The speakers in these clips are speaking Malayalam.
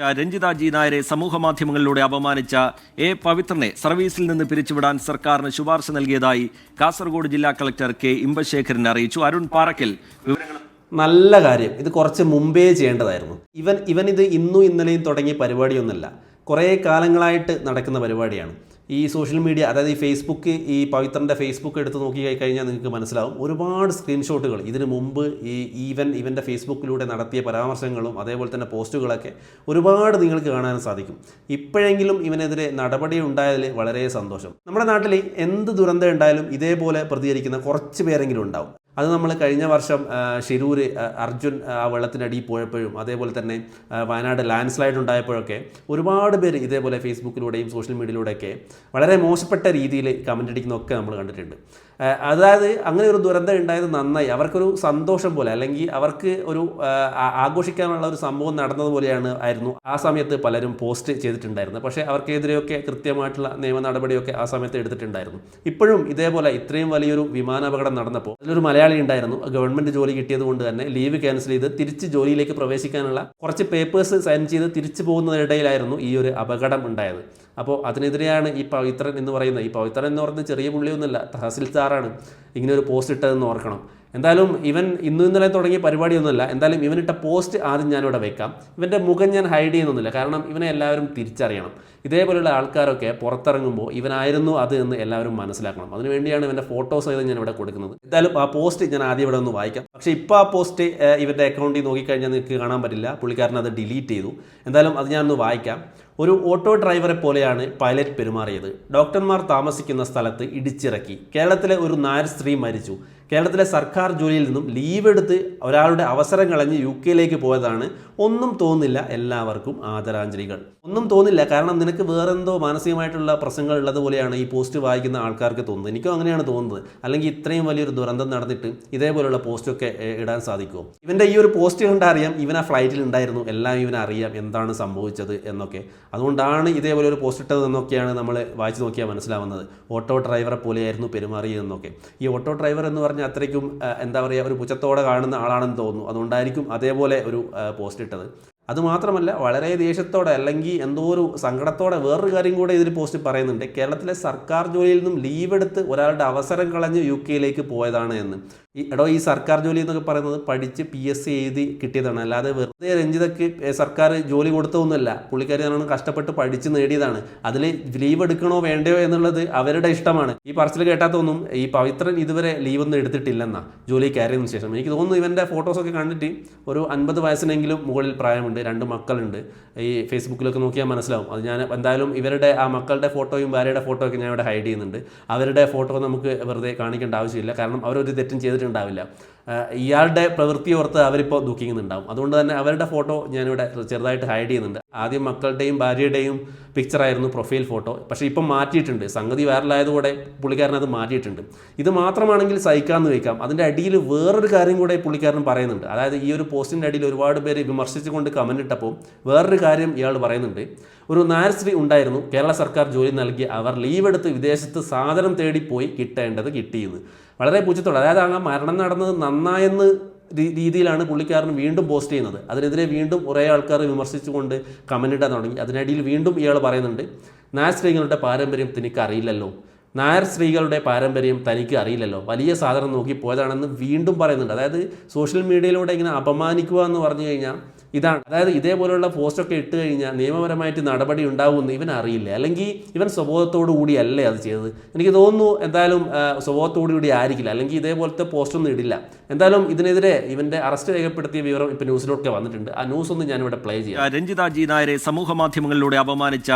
രഞ്ജിത ജി നായരെ സമൂഹമാധ്യമങ്ങളിലൂടെ അപമാനിച്ച എ പവിത്രനെ സർവീസിൽ നിന്ന് പിരിച്ചുവിടാൻ സർക്കാരിന് ശുപാർശ നൽകിയതായി കാസർഗോഡ് ജില്ലാ കളക്ടർ കെ ഇമ്പശേഖരൻ അറിയിച്ചു. അരുൺ പാറക്കൽ വിവരങ്ങൾ നല്ല കാര്യം. ഇത് കുറച്ച് മുമ്പേ ചെയ്യേണ്ടതായിരുന്നു. ഇവൻ ഇവൻ ഇത് ഇന്നും ഇന്നലെയും തുടങ്ങിയ പരിപാടിയൊന്നുമല്ല കുറേ കാലങ്ങളായിട്ട് നടക്കുന്ന പരിപാടിയാണ്. ഈ സോഷ്യൽ മീഡിയ അതായത് ഈ ഫേസ്ബുക്ക് ഈ പവിത്രന്റെ ഫേസ്ബുക്ക് എടുത്ത് നോക്കി കഴിഞ്ഞാൽ നിങ്ങൾക്ക് മനസ്സിലാവും. ഒരുപാട് സ്ക്രീൻഷോട്ടുകൾ ഇതിനു മുമ്പ് ഈ ഈവൻ ഇവന്റെ ഫേസ്ബുക്കിലൂടെ നടത്തിയ പരാമർശങ്ങളും അതേപോലെ തന്നെ പോസ്റ്റുകളൊക്കെ ഒരുപാട് നിങ്ങൾക്ക് കാണാൻ സാധിക്കും. ഇപ്പോഴെങ്കിലും ഇവനെതിരെ നടപടി ഉണ്ടായതിൽ വളരെ സന്തോഷം. നമ്മുടെ നാട്ടിൽ എന്ത് ദുരന്തം ഉണ്ടായാലും ഇതേപോലെ പ്രതികരിക്കുന്ന കുറച്ച് പേരെങ്കിലും ഉണ്ടാവും. അത് നമ്മൾ കഴിഞ്ഞ വർഷം ഷിരൂർ അർജുൻ ആ വെള്ളത്തിനടിയിൽ പോയപ്പോഴും അതേപോലെ തന്നെ വയനാട് ലാൻഡ് സ്ലൈഡ് ഉണ്ടായപ്പോഴൊക്കെ ഒരുപാട് പേര് ഇതേപോലെ ഫേസ്ബുക്കിലൂടെയും സോഷ്യൽ മീഡിയയിലൂടെയൊക്കെ വളരെ മോശപ്പെട്ട രീതിയിൽ കമന്റ് അടിക്കുന്നതൊക്കെ നമ്മൾ കണ്ടിട്ടുണ്ട്. അതായത് അങ്ങനെ ഒരു ദുരന്തം ഉണ്ടായത് നന്നായി. അവർക്കൊരു സന്തോഷം പോലെ അല്ലെങ്കിൽ അവർക്ക് ഒരു ആഘോഷിക്കാനുള്ള ഒരു സംഭവം നടന്നതുപോലെയാണ് ആയിരുന്നു ആ സമയത്ത് പലരും പോസ്റ്റ് ചെയ്തിട്ടുണ്ടായിരുന്നത്. പക്ഷേ അവർക്കെതിരെയൊക്കെ കൃത്യമായിട്ടുള്ള നിയമ നടപടിയൊക്കെ ആ സമയത്ത് എടുത്തിട്ടുണ്ടായിരുന്നു. ഇപ്പോഴും ഇതേപോലെ ഇത്രയും വലിയൊരു വിമാനാപകടം നടന്നപ്പോൾ അതിലൊരു മലയാളി ഉണ്ടായിരുന്നു. ഗവൺമെന്റ് ജോലി കിട്ടിയത് കൊണ്ട് തന്നെ ലീവ് ക്യാൻസൽ ചെയ്ത് തിരിച്ച് ജോലിയിലേക്ക് പ്രവേശിക്കാനുള്ള കുറച്ച് പേപ്പേഴ്സ് സൈൻ ചെയ്ത് തിരിച്ചു പോകുന്നതിനിടയിലായിരുന്നു ഈ ഒരു അപകടം ഉണ്ടായത്. അപ്പോൾ അതിനെതിരെയാണ് ഈ പവിത്രൻ എന്ന് പറയുന്നത് ഈ പവിത്രൻ എന്ന് പറയുന്നത് ചെറിയ പുള്ളിയൊന്നുമല്ല തഹസിൽദാറാണ് ഇങ്ങനെ ഒരു പോസ്റ്റ് ഇട്ടതെന്ന് ഓർക്കണം. എന്തായാലും ഇവൻ ഇന്ന് ഇന്നലെ തുടങ്ങിയ പരിപാടിയൊന്നുമല്ല. എന്തായാലും ഇവനിട്ട പോസ്റ്റ് ആദ്യം ഞാനിവിടെ വെക്കാം. ഇവന്റെ മുഖം ഞാൻ ഹൈഡ് ചെയ്യുന്നൊന്നുമില്ല. കാരണം ഇവനെ എല്ലാവരും തിരിച്ചറിയണം. ഇതേപോലെയുള്ള ആൾക്കാരൊക്കെ പുറത്തിറങ്ങുമ്പോൾ ഇവനായിരുന്നു അത് എന്ന് എല്ലാവരും മനസ്സിലാക്കണം. അതിനുവേണ്ടിയാണ് ഇവന്റെ ഫോട്ടോസ് സഹിതം ഞാൻ ഇവിടെ കൊടുക്കുന്നത്. എന്തായാലും ആ പോസ്റ്റ് ഞാൻ ആദ്യം ഇവിടെ ഒന്ന് വായിക്കാം. പക്ഷേ ഇപ്പോൾ ആ പോസ്റ്റ് ഇവന്റെ അക്കൗണ്ടിൽ നോക്കിക്കഴിഞ്ഞാൽ നിങ്ങൾക്ക് കാണാൻ പറ്റില്ല. പുള്ളിക്കാരൻ അത് ഡിലീറ്റ് ചെയ്തു. എന്തായാലും അത് ഞാനൊന്ന് വായിക്കാം. ഒരു ഓട്ടോ ഡ്രൈവറെ പോലെയാണ് പൈലറ്റ് പെരുമാറിയത്. ഡോക്ടർമാർ താമസിക്കുന്ന സ്ഥലത്ത് ഇടിച്ചിറക്കി. കേരളത്തിലെ ഒരു നായർ സ്ത്രീ മരിച്ചു. കേരളത്തിലെ സർക്കാർ ജോലിയിൽ നിന്നും ലീവ് എടുത്ത് ഒരാളുടെ അവസരം കളഞ്ഞ് യു കെയിലേക്ക് പോയതാണ് ഒന്നും തോന്നില്ല എല്ലാവർക്കും ആദരാഞ്ജലികൾ. ഒന്നും തോന്നില്ല കാരണം നിനക്ക് വേറെന്തോ മാനസികമായിട്ടുള്ള പ്രശ്നങ്ങൾ ഉള്ളതുപോലെയാണ് ഈ പോസ്റ്റ് വായിക്കുന്ന ആൾക്കാർക്ക് തോന്നുന്നത്. എനിക്കും അങ്ങനെയാണ് തോന്നുന്നത്. അല്ലെങ്കിൽ ഇത്രയും വലിയൊരു ദുരന്തം നടന്നിട്ട് ഇതേപോലെയുള്ള പോസ്റ്റൊക്കെ ഇടാൻ സാധിക്കുമോ? ഇവന്റെ ഈ ഒരു പോസ്റ്റ് കണ്ടറിയാം ഇവൻ ആ ഫ്ലൈറ്റിൽ ഉണ്ടായിരുന്നു. എല്ലാം ഇവൻ അറിയാം എന്താണ് സംഭവിച്ചത് എന്നൊക്കെ. അതുകൊണ്ടാണ് ഇതേപോലെ ഒരു പോസ്റ്റ് ഇട്ടത് എന്നൊക്കെയാണ് നമ്മൾ വായിച്ചു നോക്കിയാൽ മനസ്സിലാവുന്നത്. ഓട്ടോ ഡ്രൈവറെ പോലെയായിരുന്നു പെരുമാറിയതെന്നൊക്കെ. ഈ ഓട്ടോ ഡ്രൈവർ എന്ന് പറഞ്ഞാൽ അത്രയ്ക്കും എന്താ പറയുക ഒരു പുച്ഛത്തോടെ കാണുന്ന ആളാണെന്ന് തോന്നുന്നു. അതുകൊണ്ടായിരിക്കും അതേപോലെ ഒരു പോസ്റ്റ് ഇട്ടത്. അതുമാത്രമല്ല വളരെ ദേഷ്യത്തോടെ അല്ലെങ്കിൽ എന്തോ ഒരു സങ്കടത്തോടെ വേറൊരു കാര്യം കൂടെ ഇതിൽ പോസ്റ്റ് പറയുന്നുണ്ട്. കേരളത്തിലെ സർക്കാർ ജോലിയിൽ നിന്നും ലീവ് എടുത്ത് ഒരാളുടെ അവസരം കളഞ്ഞ് യു കെയിലേക്ക് പോയതാണ് എന്ന്. ഈ എടോ ഈ സർക്കാർ ജോലി എന്നൊക്കെ പറയുന്നത് പഠിച്ച് പി എസ് സി എഴുതി കിട്ടിയതാണ്. അല്ലാതെ വെറുതെ രഞ്ജിതയ്ക്ക് സർക്കാർ ജോലി കൊടുത്തതൊന്നുമല്ല. പുള്ളിക്കാരി നല്ലോണം കഷ്ടപ്പെട്ട് പഠിച്ച് നേടിയതാണ്. അതിൽ ലീവ് എടുക്കണോ വേണ്ടയോ എന്നുള്ളത് അവരുടെ ഇഷ്ടമാണ്. ഈ പറച്ചിൽ കേട്ടാത്തൊന്നും ഈ പവിത്രൻ ഇതുവരെ ലീവൊന്നും എടുത്തിട്ടില്ലെന്നാ ജോലി കയറിയതിനു ശേഷം. എനിക്ക് തോന്നുന്നു ഇവന്റെ ഫോട്ടോസൊക്കെ കണ്ടിട്ട് ഒരു അൻപത് വയസ്സിനെങ്കിലും മുകളിൽ പ്രായമുണ്ട്. രണ്ട് മക്കളുണ്ട്. ഈ ഫേസ്ബുക്കിലൊക്കെ നോക്കിയാൽ മനസ്സിലാവും. അത് ഞാൻ എന്തായാലും ഇവരുടെ ആ മക്കളുടെ ഫോട്ടോയും ഭാര്യയുടെ ഫോട്ടോ ഒക്കെ ഞാൻ ഇവിടെ ഹൈഡ് ചെയ്യുന്നുണ്ട്. അവരുടെ ഫോട്ടോ നമുക്ക് വെറുതെ കാണിക്കേണ്ട ആവശ്യമില്ല. കാരണം അവരൊരു തെറ്റും ചെയ്തിട്ടുണ്ടാവില്ല ആ, ഇയാളുടെ പ്രവൃത്തി ഓർത്ത് അവരിപ്പോൾ ദുഃഖിക്കുന്നുണ്ടാവും. അതുകൊണ്ട് തന്നെ അവരുടെ ഫോട്ടോ ഞാനിവിടെ ചെറുതായിട്ട് ഹൈഡ് ചെയ്യുന്നുണ്ട്. ആദ്യം മക്കളുടെയും ഭാര്യയുടെയും പിക്ചറായിരുന്നു പ്രൊഫൈൽ ഫോട്ടോ പക്ഷേ ഇപ്പം മാറ്റിയിട്ടുണ്ട്. സംഗതി വൈറലായതുകൂടെ പുള്ളിക്കാരൻ അത് മാറ്റിയിട്ടുണ്ട്. ഇത് മാത്രമാണെങ്കിൽ സഹിക്കാമെന്ന് വയ്ക്കാം അതിന്റെ അടിയിൽ വേറൊരു കാര്യം കൂടെ പുള്ളിക്കാരൻ പറയുന്നുണ്ട്. അതായത് ഈ ഒരു പോസ്റ്റിന്റെ അടിയിൽ ഒരുപാട് പേര് വിമർശിച്ചുകൊണ്ട് കമന്റ് ഇട്ടപ്പോൾ വേറൊരു കാര്യം ഇയാൾ പറയുന്നുണ്ട്. ഒരു നാരശ്രീ ഉണ്ടായിരുന്നു. കേരള സർക്കാർ ജോലി നൽകി അവർ ലീവ് എടുത്ത് വിദേശത്ത് സാധനം തേടി പോയി കിട്ടേണ്ടത് കിട്ടിയെന്ന്. വളരെ പൂച്ചത്തോടെ. അതായത് ആ മരണം നടന്നത് നന്നായെന്ന് രീതിയിലാണ് പുള്ളിക്കാരൻ വീണ്ടും പോസ്റ്റ് ചെയ്യുന്നത്. അതിനെതിരെ വീണ്ടും കുറേ ആൾക്കാർ വിമർശിച്ചുകൊണ്ട് കമന്റ് ഇടാൻ തുടങ്ങി. അതിനിടയിൽ വീണ്ടും ഇയാൾ പറയുന്നുണ്ട് നായർ സ്ത്രീകളുടെ പാരമ്പര്യം തനിക്ക് അറിയില്ലല്ലോ. നായർ സ്ത്രീകളുടെ പാരമ്പര്യം തനിക്ക് അറിയില്ലല്ലോ. വലിയ സാധനം നോക്കി പോയതാണെന്ന് വീണ്ടും പറയുന്നുണ്ട്. അതായത് സോഷ്യൽ മീഡിയയിലൂടെ ഇങ്ങനെ അപമാനിക്കുക എന്ന് പറഞ്ഞു കഴിഞ്ഞാൽ ഇതാണ്. അതായത് ഇതേപോലെയുള്ള പോസ്റ്റൊക്കെ ഇട്ട് കഴിഞ്ഞാൽ നിയമപരമായിട്ട് നടപടി ഉണ്ടാവുമെന്ന് ഇവൻ അറിയില്ല. അല്ലെങ്കിൽ ഇവൻ സ്വബോധത്തോടു കൂടിയല്ലേ അത് ചെയ്തത്. എനിക്ക് തോന്നുന്നു എന്തായാലും സ്വബോധത്തോടു കൂടി ആയിരിക്കില്ല. അല്ലെങ്കിൽ ഇതേപോലത്തെ പോസ്റ്റൊന്നും ഇടില്ല. എന്തായാലും ഇതിനെതിരെ ഇവന്റെ അറസ്റ്റ് രേഖപ്പെടുത്തിയ വിവരം ഇപ്പോൾ ന്യൂസിലൊക്കെ വന്നിട്ടുണ്ട്. ആ ന്യൂസ് ഒന്ന് ഞാനിവിടെ പ്ലേ ചെയ്യാം. രഞ്ജിത നായരെ സമൂഹമാധ്യമങ്ങളിലൂടെ അപമാനിച്ച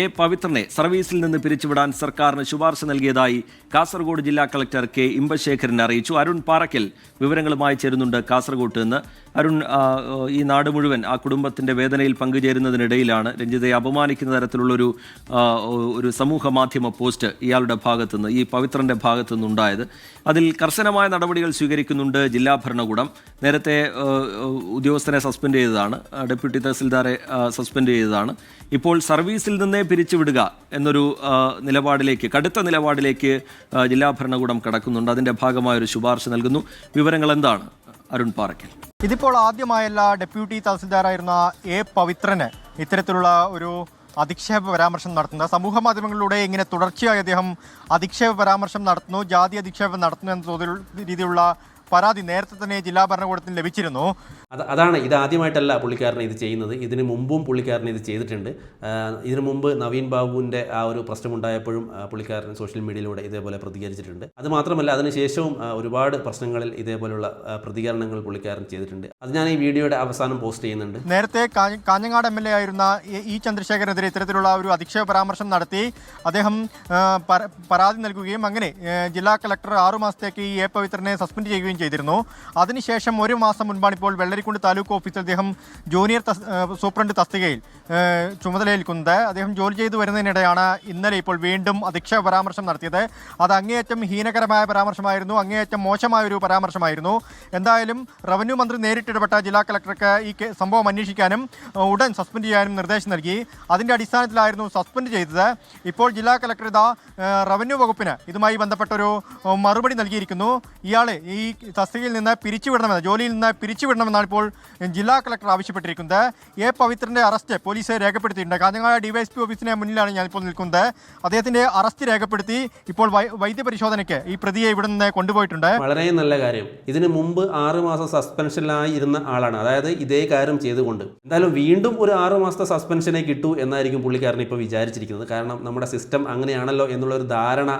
എ പവിത്രനെ സർവീസിൽ നിന്ന് പിരിച്ചുവിടാൻ സർക്കാരിന് ശുപാർശ നൽകിയതായി കാസർഗോഡ് ജില്ലാ കളക്ടർ കെ ഇമ്പശേഖരൻ അറിയിച്ചു. അരുൺ പാറക്കൽ വിവരങ്ങളുമായി ചേരുന്നുണ്ട് കാസർഗോഡ് നിന്ന് അരുൺ ഈ നാട് മുഴുവൻ ആ കുടുംബത്തിന്റെ വേദനയിൽ പങ്കുചേരുന്നതിനിടയിലാണ് രഞ്ജിതയെ അപമാനിക്കുന്ന തരത്തിലുള്ളൊരു ഒരു സമൂഹ മാധ്യമ പോസ്റ്റ് ഇയാളുടെ ഭാഗത്തുനിന്ന് ഈ പവിത്രന്റെ ഭാഗത്തുനിന്ന് ഉണ്ടായത്. അതിൽ കർശനമായ നടപടികൾ സ്വീകരിക്കുന്നുണ്ട് ജില്ലാ ഭരണകൂടം. നേരത്തെ ഉദ്യോഗസ്ഥനെ സസ്പെൻഡ് ചെയ്തതാണ്. ഡെപ്യൂട്ടി തഹസിൽദാറെ സസ്പെൻഡ് ചെയ്തതാണ്. ഇപ്പോൾ സർവീസിൽ നിന്നേ പിരിച്ചുവിടുക എന്നൊരു നിലപാടിലേക്ക് കടുത്ത നിലപാടിലേക്ക് ജില്ലാ ഭരണകൂടം കടക്കുന്നുണ്ട്. അതിന്റെ ഭാഗമായ ഒരു ശുപാർശ നൽകുന്നു. വിവരങ്ങൾ എന്താണ് അരുൺ പാറയ്ക്കൽ ഇതിപ്പോൾ ആദ്യമായല്ല ഡെപ്യൂട്ടി തഹസിൽദാറായിരുന്ന എ പവിത്രന് ഇത്തരത്തിലുള്ള ഒരു അധിക്ഷേപ പരാമർശം നടത്തുന്നത്. സമൂഹ മാധ്യമങ്ങളിലൂടെ ഇങ്ങനെ തുടർച്ചയായി അദ്ദേഹം അധിക്ഷേപ പരാമർശം നടത്തുന്നു ജാതി അധിക്ഷേപം നടത്തുന്നു എന്ന തോതിൽ രീതിയിലുള്ള പരാതി നേരത്തെ തന്നെ ജില്ലാ ഭരണകൂടത്തിന് ലഭിച്ചിരുന്നു. അത് അതാണ് ഇത് ആദ്യമായിട്ടല്ല പുള്ളിക്കാരൻ ഇത് ചെയ്യുന്നത്. ഇതിനു മുമ്പും പുള്ളിക്കാരൻ ഇത് ചെയ്തിട്ടുണ്ട്. ഇതിനു മുമ്പ് നവീൻ ബാബുവിന്റെ ആ ഒരു പ്രശ്നമുണ്ടായപ്പോഴും ഉണ്ടായപ്പോഴും പുള്ളിക്കാരൻ സോഷ്യൽ മീഡിയയിലൂടെ ഇതേപോലെ പ്രതികരിച്ചിട്ടുണ്ട്. അത് മാത്രമല്ല അതിനുശേഷവും ഒരുപാട് പ്രശ്നങ്ങളിൽ ഇതേപോലുള്ള പ്രതികരണങ്ങൾ പുള്ളിക്കാരൻ ചെയ്തിട്ടുണ്ട്. അത് ഞാൻ ഈ വീഡിയോയുടെ അവസാനം പോസ്റ്റ് ചെയ്യുന്നുണ്ട്. നേരത്തെ കാഞ്ഞങ്ങാട് എം എൽ എ ആയിരുന്ന ഇ ചന്ദ്രശേഖരനെതിരെ ഇത്തരത്തിലുള്ള ഒരു അധിക്ഷേപ പരാമർശം നടത്തി അദ്ദേഹം പരാതി നൽകുകയും അങ്ങനെ ജില്ലാ കളക്ടർ ആറു മാസത്തേക്ക് ഈ എ പവിത്രനെ സസ്പെൻഡ് ചെയ്യുകയും ചെയ്തിരുന്നു. അതിനുശേഷം ഒരു മാസം മുൻപാണ് ഇപ്പോൾ വെള്ളരിക്കുണ്ട് താലൂക്ക് ഓഫീസിൽ അദ്ദേഹം ജൂനിയർ സൂപ്രണ്ട് തസ്തികയിൽ ചുമതലയേൽക്കുന്നത്. അദ്ദേഹം ജോലി ചെയ്തു വരുന്നതിനിടെയാണ് ഇന്നലെ ഇപ്പോൾ വീണ്ടും അധിക്ഷേപ പരാമർശം നടത്തിയത്. അത് അങ്ങേയറ്റം ഹീനകരമായ പരാമർശമായിരുന്നു. അങ്ങേയറ്റം മോശമായ ഒരു പരാമർശമായിരുന്നു. എന്തായാലും റവന്യൂ മന്ത്രി നേരിട്ടിടപെട്ട ജില്ലാ കളക്ടർക്ക് ഈ സംഭവം അന്വേഷിക്കാനും ഉടൻ സസ്പെൻഡ് ചെയ്യാനും നിർദ്ദേശം നൽകി. അതിന്റെ അടിസ്ഥാനത്തിലായിരുന്നു സസ്പെൻഡ് ചെയ്തത്. ഇപ്പോൾ ജില്ലാ കളക്ടർ ഇതാ റവന്യൂ വകുപ്പിന് ഇതുമായി ബന്ധപ്പെട്ടൊരു മറുപടി നൽകിയിരിക്കുന്നു. ഇയാളെ ഈ തസ്തികയിൽ നിന്ന് പിരിച്ചുവിടണമെന്ന് ജോലിയിൽ നിന്ന് പിരിച്ചുവിടണമെന്നാണ് ഇപ്പോൾ ജില്ലാ കളക്ടർ ആവശ്യപ്പെട്ടിരിക്കുന്നത്. എ പവിത്രന്റെ അറസ്റ്റ് പോലീസ് രേഖപ്പെടുത്തിയിട്ടുണ്ട്. കാഞ്ഞങ്ങാട് ഡിവൈഎസ്പി ഓഫീസിന് മുന്നിലാണ് ഞാനിപ്പോൾ നിൽക്കുന്നത്. അദ്ദേഹത്തിന്റെ അറസ്റ്റ് രേഖപ്പെടുത്തി ഇപ്പോൾ വൈദ്യപരിശോധനയ്ക്ക് ഈ പ്രതിയെ ഇവിടെ നിന്ന് കൊണ്ടുപോയിട്ടുണ്ട്. വളരെ നല്ല കാര്യം. ഇതിന് മുമ്പ് ആറ് മാസം സസ്പെൻഷനിലായി ഇരുന്ന ആളാണ്. അതായത് ഇതേ കാര്യം ചെയ്തുകൊണ്ട്. എന്തായാലും വീണ്ടും ഒരു ആറ് മാസത്തെ സസ്പെൻഷനെ കിട്ടൂ എന്നായിരിക്കും പുള്ളിക്കാരൻ ഇപ്പോൾ വിചാരിച്ചിരിക്കുന്നത്. കാരണം നമ്മുടെ സിസ്റ്റം അങ്ങനെയാണല്ലോ എന്നുള്ള ഒരു ധാരണ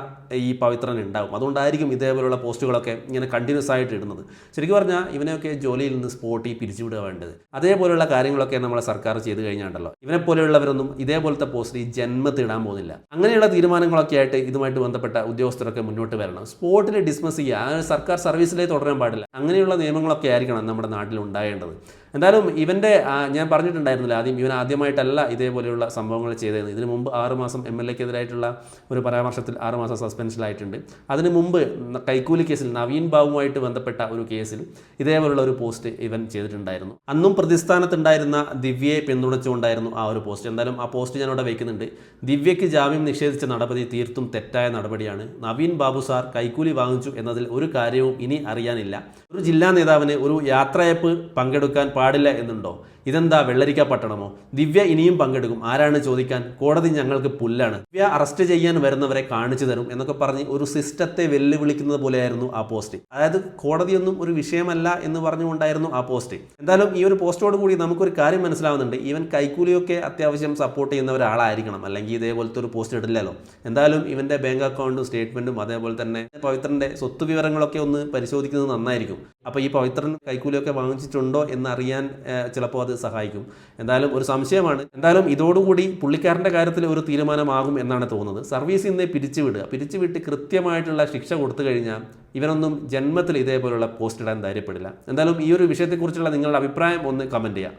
ഈ പവിത്രൻ ഉണ്ടാവും അതുകൊണ്ടായിരിക്കും ഇതേപോലുള്ള പോസ്റ്റുകളൊക്കെ ഇങ്ങനെ കണ്ടിന്യൂസ് ആയിട്ട് ഇടുന്നത്. ശരിക്കും പറഞ്ഞാൽ ഇവനെയൊക്കെ ജോലിയിൽ നിന്ന് സ്പോർട്ടി പിരിച്ചുവിടുക വേണ്ടത്. അതേപോലെയുള്ള കാര്യങ്ങളൊക്കെ നമ്മളെ സർക്കാർ ചെയ്തു കഴിഞ്ഞാണ്ടല്ലോ. ഇവനെ പോലെയുള്ളവരൊന്നും ഇതേപോലത്തെ പോസ്റ്റിൽ ഈ ജന്മത്തിൽ പോകുന്നില്ല. അങ്ങനെയുള്ള തീരുമാനങ്ങളൊക്കെ ആയിട്ട് ഇതുമായിട്ട് ബന്ധപ്പെട്ട ഉദ്യോഗസ്ഥരൊക്കെ മുന്നോട്ട് വരണം. സ്പോട്ടിൽ ഡിസ്മിസ് ചെയ്യുക. സർക്കാർ സർവീസിലേ തുടരാൻ പാടില്ല. അങ്ങനെയുള്ള നിയമങ്ങളൊക്കെ ആയിരിക്കണം നമ്മുടെ നാട്ടിൽ ഉണ്ടാകേണ്ടത് എന്തായാലും ഇവന്റെ ഞാൻ പറഞ്ഞിട്ടുണ്ടായിരുന്നില്ല ആദ്യം ഇവൻ ആദ്യമായിട്ടല്ല ഇതേപോലെയുള്ള സംഭവങ്ങൾ ചെയ്തിരുന്നത് ഇതിനു മുമ്പ് ആറുമാസം എം എൽ എക്കെതിരായിട്ടുള്ള ഒരു പരാമർശത്തിൽ ആറുമാസം സസ്പെൻഷനിലായിട്ടുണ്ട്. അതിനു മുമ്പ് കൈക്കൂലി കേസിൽ നവീൻ ബാബുമായിട്ട് ബന്ധപ്പെട്ട ഒരു കേസിൽ ഇതേപോലുള്ള ഒരു പോസ്റ്റ് ഇവൻ ചെയ്തിട്ടുണ്ടായിരുന്നു. അന്നും പ്രതിസ്ഥാനത്തുണ്ടായിരുന്ന ദിവ്യയെ പിന്തുണച്ചുകൊണ്ടായിരുന്നു ആ ഒരു പോസ്റ്റ്. എന്തായാലും ആ പോസ്റ്റ് ഞാൻ അവിടെ വയ്ക്കുന്നുണ്ട് ദിവ്യയ്ക്ക് ജാമ്യം നിഷേധിച്ച നടപടി തീർത്തും തെറ്റായ നടപടിയാണ്. നവീൻ ബാബു സാർ കൈക്കൂലി വാങ്ങിച്ചു എന്നതിൽ ഒരു കാര്യവും ഇനി അറിയാനില്ല. ഒരു ജില്ലാ നേതാവിന് ഒരു യാത്രയപ്പ് പങ്കെടുക്കാൻ പാടില്ല എന്നുണ്ടോ? ഇതെന്താ വെള്ളരിക്ക പട്ടണമോ? ദിവ്യ ഇനിയും പങ്കെടുക്കും. ആരാണ് ചോദിക്കാൻ? കോടതി ഞങ്ങൾക്ക് പുല്ലാണ്. ദിവ്യ അറസ്റ്റ് ചെയ്യാൻ വരുന്നവരെ കാണിച്ചു തരും എന്നൊക്കെ പറഞ്ഞ് ഒരു സിസ്റ്റത്തെ വെല്ലുവിളിക്കുന്നത് പോലെയായിരുന്നു ആ പോസ്റ്റ്. അതായത് കോടതിയൊന്നും ഒരു വിഷയമല്ല എന്ന് പറഞ്ഞുകൊണ്ടായിരുന്നു ആ പോസ്റ്റ് എന്തായാലും ഈ ഒരു പോസ്റ്റോട് കൂടി നമുക്കൊരു കാര്യം മനസ്സിലാവുന്നുണ്ട്. ഇവൻ കൈക്കൂലിയൊക്കെ അത്യാവശ്യം സപ്പോർട്ട് ചെയ്യുന്ന ഒരാളായിരിക്കണം അല്ലെങ്കിൽ ഇതേപോലത്തെ ഒരു പോസ്റ്റ് ഇടില്ലല്ലോ എന്തായാലും ഇവന്റെ ബാങ്ക് അക്കൗണ്ടും സ്റ്റേറ്റ്മെന്റും അതേപോലെ തന്നെ പവിത്രന്റെ സ്വത്ത് വിവരങ്ങളൊക്കെ ഒന്ന് പരിശോധിക്കുന്നത് നന്നായിരിക്കും. അപ്പോൾ ഈ പവിത്രൻ കൈക്കൂലിയൊക്കെ വാങ്ങിച്ചിട്ടുണ്ടോ എന്നറിയാൻ ചിലപ്പോൾ അത് സഹായിക്കും. എന്തായാലും ഒരു സംശയമാണ്. എന്തായാലും ഇതോടുകൂടി പുള്ളിക്കാരന്റെ കാര്യത്തിൽ ഒരു തീരുമാനമാകും എന്നാണ് തോന്നുന്നത്. സർവീസിൽ നിന്ന് പിരിച്ചുവിടുക. പിരിച്ചുവിട്ട് കൃത്യമായിട്ടുള്ള ശിക്ഷ കൊടുത്തു കഴിഞ്ഞാൽ ഇവനൊന്നും ജന്മത്തിൽ ഇതേപോലുള്ള പോസ്റ്റ് ഇടാൻ ധൈര്യപ്പെടില്ല. എന്തായാലും ഈ ഒരു വിഷയത്തെക്കുറിച്ചുള്ള നിങ്ങളുടെ അഭിപ്രായം ഒന്ന് കമന്റ് ചെയ്യാം.